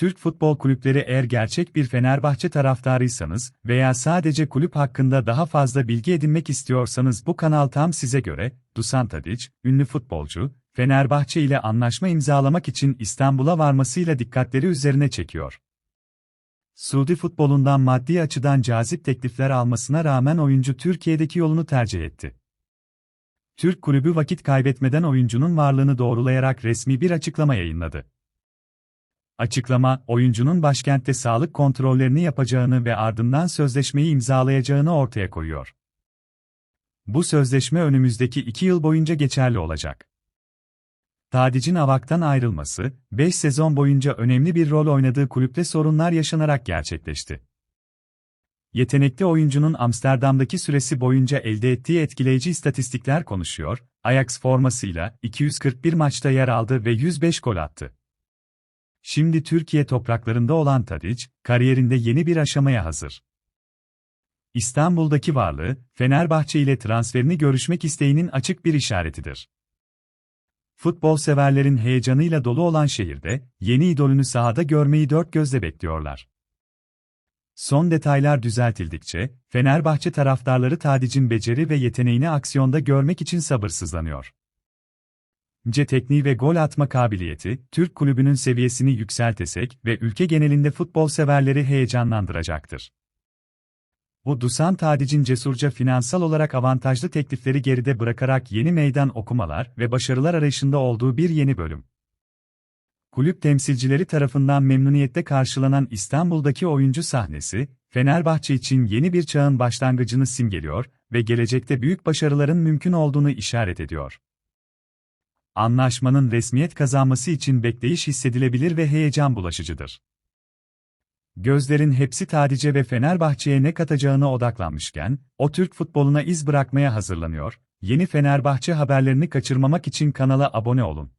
Türk futbol kulüpleri eğer gerçek bir Fenerbahçe taraftarıysanız veya sadece kulüp hakkında daha fazla bilgi edinmek istiyorsanız bu kanal tam size göre. Dusan Tadic, ünlü futbolcu, Fenerbahçe ile anlaşma imzalamak için İstanbul'a varmasıyla dikkatleri üzerine çekiyor. Suudi futbolundan maddi açıdan cazip teklifler almasına rağmen oyuncu Türkiye'deki yolunu tercih etti. Türk kulübü vakit kaybetmeden oyuncunun varlığını doğrulayarak resmi bir açıklama yayınladı. Açıklama, oyuncunun başkentte sağlık kontrollerini yapacağını ve ardından sözleşmeyi imzalayacağını ortaya koyuyor. Bu sözleşme önümüzdeki iki yıl boyunca geçerli olacak. Tadic'in Avak'tan ayrılması, 5 sezon boyunca önemli bir rol oynadığı kulüpte sorunlar yaşanarak gerçekleşti. Yetenekli oyuncunun Amsterdam'daki süresi boyunca elde ettiği etkileyici istatistikler konuşuyor, Ajax formasıyla 241 maçta yer aldı ve 105 gol attı. Şimdi Türkiye topraklarında olan Tadic, kariyerinde yeni bir aşamaya hazır. İstanbul'daki varlığı, Fenerbahçe ile transferini görüşmek isteğinin açık bir işaretidir. Futbol severlerin heyecanıyla dolu olan şehirde, yeni idolünü sahada görmeyi dört gözle bekliyorlar. Son detaylar düzeltildikçe, Fenerbahçe taraftarları Tadic'in beceri ve yeteneğini aksiyonda görmek için sabırsızlanıyor. C tekniği ve gol atma kabiliyeti, Türk kulübünün seviyesini yükseltesek ve ülke genelinde futbol severleri heyecanlandıracaktır. Bu Dusan Tadic'in cesurca finansal olarak avantajlı teklifleri geride bırakarak yeni meydan okumalar ve başarılar arayışında olduğu bir yeni bölüm. Kulüp temsilcileri tarafından memnuniyette karşılanan İstanbul'daki oyuncu sahnesi, Fenerbahçe için yeni bir çağın başlangıcını simgeliyor ve gelecekte büyük başarıların mümkün olduğunu işaret ediyor. Anlaşmanın resmiyet kazanması için bekleyiş hissedilebilir ve heyecan bulaşıcıdır. Gözlerin hepsi Tadice ve Fenerbahçe'ye ne katacağına odaklanmışken, o Türk futboluna iz bırakmaya hazırlanıyor. Yeni Fenerbahçe haberlerini kaçırmamak için kanala abone olun.